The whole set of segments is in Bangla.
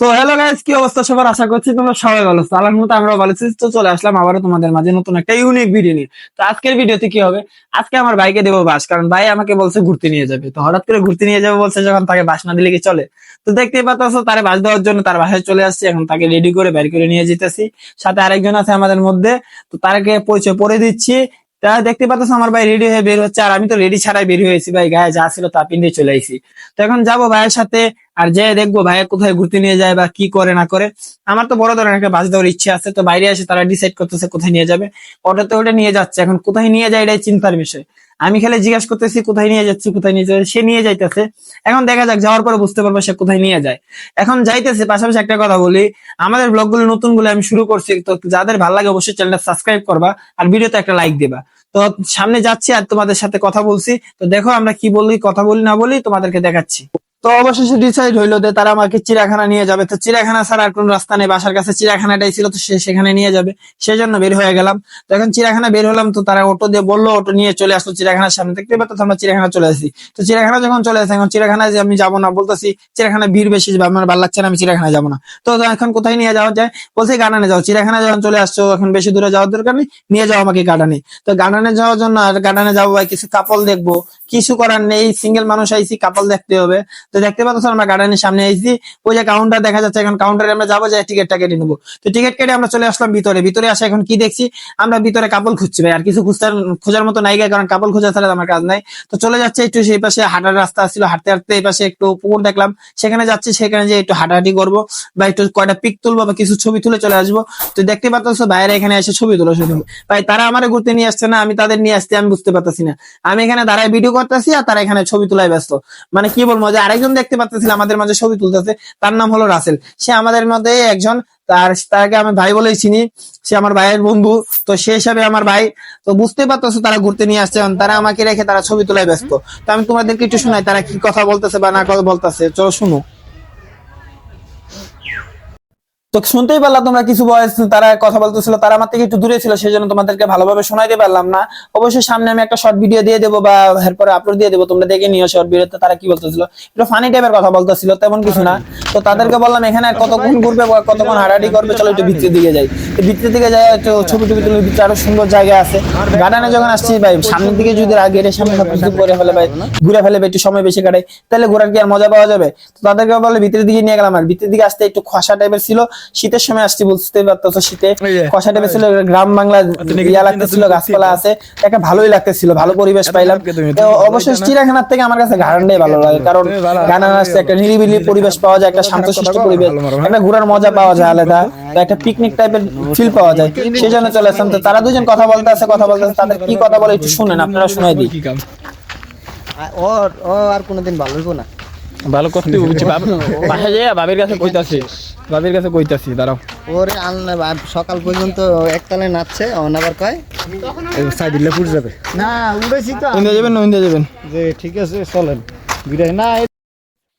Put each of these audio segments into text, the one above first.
তো হ্যালো গাইস কি অবস্থা সবার? আশা করছি তোমরা সবাই ভালো আছো। মতো আমরা ভালো আছি। তো চলে আসলাম আবারও তোমাদের মাঝে নতুন একটা ইউনিক ভিডিও নিয়ে। তো আজকের ভিডিওতে কি হবে? আজকে আমার ভাইকে দেবো বাস, কারণ ভাই আমাকে বলছে ঘুরতে নিয়ে যাবে। তো হঠাৎ করে ঘুরতে নিয়ে যাবে বলছে যখন তাকে বাস না দিলে কি চলে? তো দেখতেই পাচ্ছ, তার বাস দেওয়ার জন্য তার বাসায় চলে আসছি। এখন তাকে রেডি করে, বের করে নিয়ে যেতেছি। সাথে আরেকজন আছে আমাদের মধ্যে। তো তারকে পরিচয় পরে দিচ্ছি। তা দেখতে পাচ্ছ আমার ভাই রেডি হয়ে বের হচ্ছে, আর আমি তো রেডি ছাড়াই বের হয়েছি ভাই, গায়ে যা ছিল তা পিন্ধে চলে আইছি। তো এখন যাব ভাইয়ের সাথে, আর যে দেখব ভাইয়া কোথায় ঘুরতে নিয়ে যায় বা কি করে না করে। আমার তো বড় ধরনের একটা বাস দেওয়ার ইচ্ছে আছে, তো বাইরে এসে তারা ডিসাইড করতেছে কোথায় নিয়ে যাবে। অটোতে ওটা নিয়ে যাচ্ছে, এখন কোথায় নিয়ে যায় এটাই চিন্তার বিষয়। আমি খালি জিজ্ঞাসা করতেছি, কোথায় নিয়ে যাচ্ছে, কোথায় নিয়ে যাচ্ছে? সে নিয়ে যাইতেছে। এখন দেখা যাক, যাওয়ার পরে বুঝতে পারব সে কোথায় নিয়ে যায়। এখন যাইতেছে, পাশাপাশি একটা কথা বলি, আমাদের ব্লগগুলো নতুনগুলো আমি শুরু করছি। তো যাদের ভালো লাগে অবশ্যই চ্যানেলটা সাবস্ক্রাইব করবা আর ভিডিওতে একটা লাইক দেবা। তো সামনে যাচ্ছি আর তোমাদের সাথে কথা বলছি। তো দেখো আমরা কি বলি, কথা বলি, না বলি তোমাদেরকে দেখাচ্ছি। তো অবশেষে ডিসাইড হইল যে তারা আমাকে চিড়াখানা নিয়ে যাবে। তো চিড়াখানা ছাড়া আর কোন রাস্তা নেই। বাসার কাছে চিড়াখানাটাই ছিল, তো সে সেখানে নিয়ে যাবে। সেজন্য বের হয়ে গেলাম। তো এখন চিড়াখানা বের হলাম, তো তারা অটো দিয়ে বলল, অটো নিয়ে চলে আসলো চিড়াখানার সামনে। দেখতে পাচ্ছ, আমরা চিড়াখানা চলে আসি। তো চিড়াখানা যখন চলে আসে, এখন চিড়াখানায় যে আমি যাব না, বলতেছি চিড়াখানা ভিড় বেশি আমার ভালো লাগছে না, আমি চিড়াখানা যাব না। তো এখন কোথায় নিয়ে যাওয়া যায়? বলছে, গার্ডেনে যাও। চিড়াখানা যখন চলে আসছো, এখন বেশি দূরে যাওয়ার দরকার নেই। নিয়ে যাও আমাকে গার্ডেনে। তো গার্ডেনে যাওয়ার জন্য আর গার্ডেনে যাব কিছু কাপল দেখব। কিছু করার নেই। সিঙ্গেল মানুষ আইছি কাপল দেখতে হবে। তো দেখতে পাচ্ছ আমরা গার্ডেনের সামনে আইছি। ওই যে কাউন্টার দেখা যাচ্ছে, এখন কাউন্টারে আমরা যাব যে টিকিটটা কেটে নেব। তো টিকিট কেটে আমরা চলে আসলাম ভিতরে। ভিতরে আসে এখন কি দেখছি? আমরা ভিতরে কাপল খুঁজছি ভাই, আর কিছু খুঁজতে খোঁজার মতো নাই কারণ কাপল খোঁজা ছাড়া আমার কাজ নাই। তো চলে যাচ্ছে একটু সেই পাশে, হাঁটার রাস্তা ছিল, হাঁটতে হাঁটতে এই পাশে একটু পুকুর দেখলাম। সেখানে যাচ্ছি, সেখানে যে একটু হাঁটাহাঁটি করব বা একটু কয়টা পিক তুলবো বা কিছু ছবি তুলে চলে আসব। তো দেখতে পাচ্ছ বাইরে এখানে এসে ছবি তোলা শুধু। ভাই, তারা আমার ঘুরতে নিয়ে আসছে না, আমি তাদের নিয়ে আসতে আমি বুঝতে পারতেছি না। আমি এখানে দাঁড়ায় ভিডিও করতেছি আর তারা এখানে ছবি তোলায় ব্যস্ত। মানে কি বলব, যে আরেকজন দেখতে পাচ্ছিল আমাদের মাঝে ছবি তুলতেছে, তার নাম হলো রাসেল। সে আমাদের মধ্যে একজন, তার, তাকে আমি ভাই বলেই চিনি, সে আমার ভাইয়ের বন্ধু, তো সে হিসাবে আমার ভাই, তো বুঝতে পারতেছো তারা ঘুরতে নিয়ে আসছে তারা আমাকে রেখে তারা ছবি তোলায় ব্যস্ত। তো আমি তোমাদেরকে একটু শোনাই, তারা কি কথা বলতেছে বা না কথা বলতেছে, চলো শুনো। তো শুনতেই পারলাম তোমরা কিছু বয়স তারা কথা বলতেছিল, তারা আমার থেকে একটু দূরে ছিল সেই জন্য তোমাদেরকে ভালোভাবে শোনাইতে পারলাম না। অবশ্যই সামনে আমি একটা শর্ট ভিডিও দিয়ে দেবো বা এরপরে আপলোড দিয়ে দেবো, তোমরা দেখে নিও শর্ট ভিডিওতে তারা কি বলতেছিল। একটু ফানি টাইপের কথা বলতেছিল, তেমন কিছু না। তো তাদেরকে বললাম, এখানে কতক্ষণ ঘুরবে কতক্ষণ হাঁটাহাঁটি করবে, চলো একটু ভিতরের দিকে যাই। তো ভিতরের দিকে যাই, একটু ছবি টবি তুলে ভিতরে আরও সুন্দর জায়গা আছে। গার্ডেনে যখন আসছি, ভাই, সামনের দিকে যদি আগে এর সামনে সব কিছু করে ফেলে, ভাই, ঘুরে ফেলে একটু সময় বেশি কাটাই। তাহলে ঘোরার কি আর মজা পাওয়া যাবে? তো তাদেরকে বলে ভিতরের দিকে নিয়ে গেলাম। আর ভিতরের দিকে আসতে একটু খসা টাইপের ছিল শীতের সময় আসছি বুঝতে পারতো শীতে। খসা টাইপের গ্রাম বাংলা ইয়া লাগতেছিল গাছপালা আছে। একটা ভালোই লাগতেছিল ভালো পরিবেশ পাইলাম। তো অবশ্যই চিড়িয়াখানার থেকে আমার কাছে গার্ডেনটাই ভালো লাগে কারণ গার্ডেন আসতে একটা নিরিবিলি পরিবেশ পাওয়া যায় একটা শান্তশিষ্ট পরিবেশ একটা ঘোরার মজা পাওয়া যায় আলাদা একটা পিকনিক টাইপের ফিল পাওয়া যায়। সেই জন্য চলে আসলাম। তো তারা দুজন কথা বলতে আছে কথা বলতে আছে তাদের কি কথা বলে একটু শুনেন আপনারা শুনে দিই। ওর ও আর কোনোদিন ভালো হইব না। ভালো করতে বুঝছি বাসা যাই বাবির কাছে কইতাছি বাবির কাছে কইতাছি দাঁড়াও। ওরে আনলে সকাল পর্যন্ত একতলায় নাচছে অনাবার কয়? সাইড দিলে ফুটে যাবে। না উড়েছি তো। ইন্দা যাবেন না ইন্দা যাবেন? যে ঠিক আছে চলেন। বিদায়। না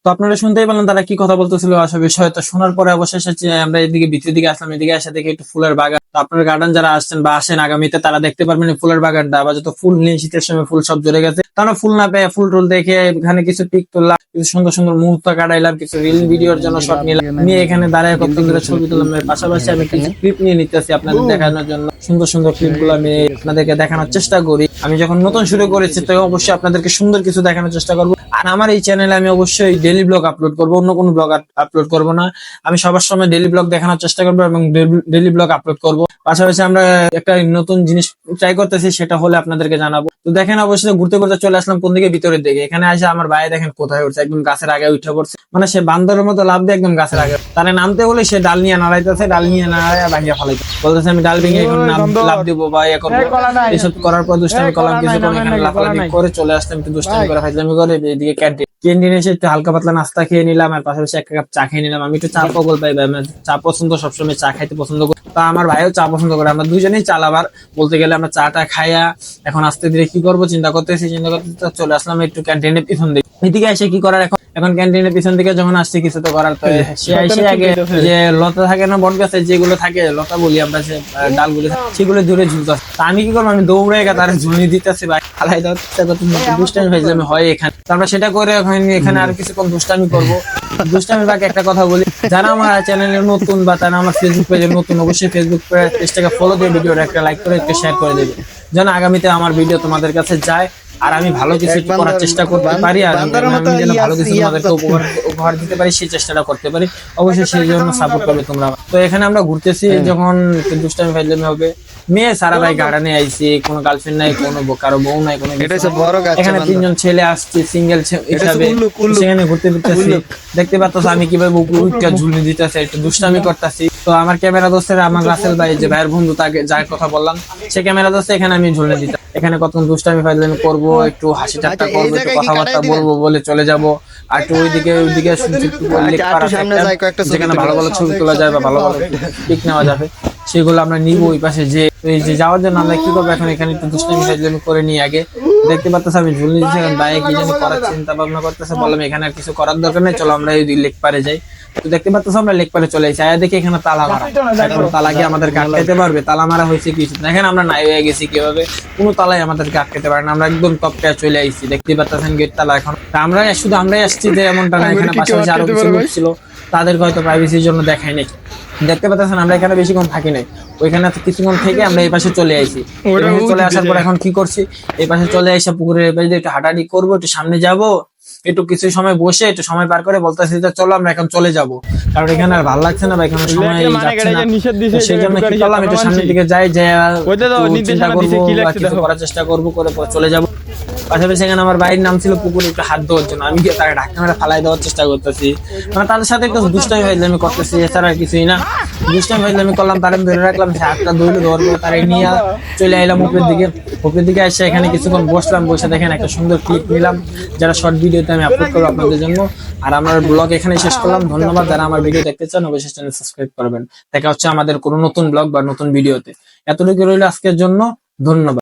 তো আপনারা শুনতেই পেলেন তারা কি কথা বলতেছিল আসলে বিষয়। তো শোনার পরে অবশেষে আমরা এদিকে ভিতরের দিকে আসলাম এদিকে এসে দেখি একটু ফুলের বাগান। তো আপনার গার্ডেন যারা আসছেন বা আসেন আগামীতে তারা দেখতে পারবেন ফুলের বাগানটা। আবার যত ফুল নিয়ে শীতের সময় ফুল সব জড়ে গেছে। তারা ফুল না পেয়ে ফুল টুল দেখে এখানে কিছু পিক তুললাম। কিছু সুন্দর সুন্দর মুহূর্ত কাটাইলাম কিছু রিল ভিডিওর জন্য শট নিলাম। নিয়ে এখানে দাঁড়ায় কত করে ছবি তুললাম পাশাপাশি আমি কিছু ক্লিপ নিয়ে নিতেছি আপনাদের দেখানোর জন্য। সুন্দর সুন্দর ক্লিপগুলো আমি আপনাদেরকে দেখানোর চেষ্টা করি। আমি যখন নতুন শুরু করেছি তো অবশ্যই আপনাদেরকে সুন্দর কিছু দেখানোর চেষ্টা করব। আর আমার এই চ্যানেলে আমি অবশ্যই ডেলি ব্লগ আপলোড করব অন্য কোনো ব্লগ আপলোড করব না। আমি সবার সময় ডেলি ব্লগ দেখানোর চেষ্টা করব এবং ডেলি ব্লগ আপলোড করব। পাশাপাশি আমরা একটা নতুন জিনিস ট্রাই করতেছি সেটা হলে আপনাদেরকে জানাব। তো দেখেন অবশ্যই ঘুরতে ঘুরতে চলে আসলাম কোন দিকে ভিতরের দিকে। এখানে আসে আমার ভাই দেখেন কোথায় উঠছে একদম গাছের আগে উঠে পড়ছে। মানে সে বান্দরের মতো লাভ দিয়ে একদম গাছের আগে। তারে নামতে বলে সে ডাল নিয়ে নাড়াইতেছে ডাল নিয়ে নাড়াই ভাঙিয়ে ফেলাইতে বলতেছে আমি ডাল ভেঙে এখন লাভ দিব বা ইয়ে করব। এসব করার পর দুষ্টামি করলাম কিছু করে এখানে লাফালাফি করে চলে আসলাম একটু দুষ্টামি করে ফাইজলামি করে এদিকে ক্যান্টিন এসে একটু হালকা পাতলা নাস্তা খেয়ে নিলাম আর পাশাপাশি এক কাপ চা খেয়ে নিলাম। আমি একটু চা পগল পাই ভাই, আমার চা পছন্দ সবসময় চা খাইতে পছন্দ করি। তা আমার ভাইও চা পছন্দ করে। আমরা দুজনেই চা আবার বলতে গেলে আমরা চাটা খাইয়া এখন আস্তে ধীরে কি করব চিন্তা করতেছি চিন্তা করতে চলে আসলাম একটু ক্যান্টিনের পিছন দিকে। এদিকে এসে কি করার এখন? এখন ক্যান্টিনের পিছন থেকে যখন আসছি কিছু তো করার তো সে এসে আগে যে লতা থাকে না বট গাছে যেগুলো থাকে লতা বলি আমরা যে ডালগুলো সেগুলো দূরে ঝুলতে তা আমি কি করব? আমি দৌড়ে তারা ঝুলি দিতেছি ভাই। খালাই দুষ্টামি হয়েছে আমি হয় এখানে। তারপর সেটা করে এখন এখানে আর কিছুক্ষণ দুষ্টামি করব। দুষ্টামি বাকি একটা কথা বলি যারা আমার চ্যানেলে নতুন বা তারা আমার ফেসবুক পেজে নতুন অবশ্যই ফেসবুক পেজটাকে ফলো দিয়ে ভিডিওটা একটা লাইক করে একটা শেয়ার করে দেবে। যেন আগামীতে আমার ভিডিও তোমাদের কাছে যায়। আর আমি ভালো কিছু করার চেষ্টা করতে পারি আর আমি যেন ভালো কিছু তোমাদেরকে উপহার উপহার দিতে পারি সেই চেষ্টাটা করতে পারি। অবশ্যই সেই জন্য সাপোর্ট করবে তোমরা। তো এখানে আমরা ঘুরতেছি হ্যাঁ। যখন দুষ্টামি ফাইজলামি হবে। মেয়ে সারা ভাই গার্ডেনে আইছি কোনো গার্লফ্রেন্ড নাই কোনো কারও বউ নাই কোনো এখানে তিনজন ছেলে আসছে সিঙ্গেল হিসাবে। সেখানে ঘুরতে ফিরতেছি দেখতে পাচ্ছ আমি কীভাবে উঠকা ঝুলি দিতেছে একটু দুষ্টামি করতেছি। তো আমার ক্যামেরা দোস্তের আমার রাসেল ভাই যে ভাইয়ের বন্ধু তাকে যার কথা বললাম সে ক্যামেরা দোস্তে এখানে আমি ঝুলে দিতাম। এখানে কত দুষ্টামি ফাইজলামি করব একটু হাসি ঠাট্টা আচ্ছা, করব একটু কথাবার্তা বলব বলে চলে যাব। আর একটু ওইদিকে ওইদিকে আচ্ছা, কয়েকটা ছবি যেখানে ভালো ভালো ছবি তোলা যায় বা ভালো ভালো পিক নেওয়া যাবে সেগুলো আমরা নিব ওই পাশে যে যে যাওয়ার জন্য আমরা কি করব? এখন এখানে একটু দুষ্টামি ফাইজলামি করে নিই আগে। দেখতে পাচ্ছ আমি ঝুলি এখন বাইরে কি জানি করার চিন্তা ভাবনা করতেছে বললাম এখানে আর কিছু করার দরকার নেই চলো আমরা এই লেক পারে যাই। তো দেখতে পাচ্ছ আমরা লেক পারে চলে এসেছি। আয়া দেখি এখানে তালা মারা। তালা কি আমাদেরকে আটকাইতে পারবে? তালা মারা হয়েছে কি? দেখেন আমরা নাই হয়ে গেছি কীভাবে? কোনো তালাই আমাদেরকে আটকাতে পারে না আমরা একদম টপকায় চলে আইছি। দেখতে পাচ্ছেন গেট তালা এখন। আমরা শুধু আমরাই আসছি যে এমনটা না এখানে পাশাপাশি আরও কিছু লোক ছিল। তাদেরকে হয়তো প্রাইভেসির জন্য দেখাই নাই। দেখতে পাচ্ছেন আমরা এখানে বেশিক্ষণ থাকি নাই। ওইখানে কিছুক্ষণ থেকে আমরা এই পাশে চলে আইছি। চলে আসার পর এখন কি করছি? এই পাশে চলে এসে পুকুরের পাশে একটু হাঁটাহাঁটি করব একটু সামনে যাব একটু কিছু সময় বসে একটু সময় পার করে বলতেছি যে চলো আমরা এখন চলে যাব। কারণ এখানে আর ভালো লাগছে না বা এখানে সময় যাচ্ছে না। সেই জন্য কি করলাম? একটু সামনের দিকে যাই যে চিন্তা করব কিছু করার চেষ্টা করব করে পরে চলে যাব। পাশাপাশি এখানে আমার বাড়ির নাম ছিল পুকুরে একটু হাত ধোয়ার জন্য। আমি গিয়ে তাকে ঢাকা মেরে ফালাই দেওয়ার চেষ্টা করতেছি। মানে তাদের সাথে একটু দুষ্টামি আমি করতেছি, এছাড়া কিছুই না। দুষ্টামি আমি করলাম, তারে ধরে রাখলাম, সে হাতটা ধর করে তারে নিয়ে চলে আইলাম উপরের দিকে। উপরের দিকে এসে এখানে কিছুক্ষণ বসলাম, বসে দেখেন একটা সুন্দর ক্লিপ নিলাম, যারা শর্ট ভিডিওতে আমি আপলোড করব আপনাদের জন্য। আর আমার ব্লগ এখানে শেষ করলাম। ধন্যবাদ, যারা আমার ভিডিও দেখতে চান, অবশ্যই চ্যানেল সাবস্ক্রাইব করবেন। দেখা হচ্ছে আমাদের কোনো নতুন ব্লগ বা নতুন ভিডিওতে এতটুকু রইল আজকের জন্য। ধন্যবাদ।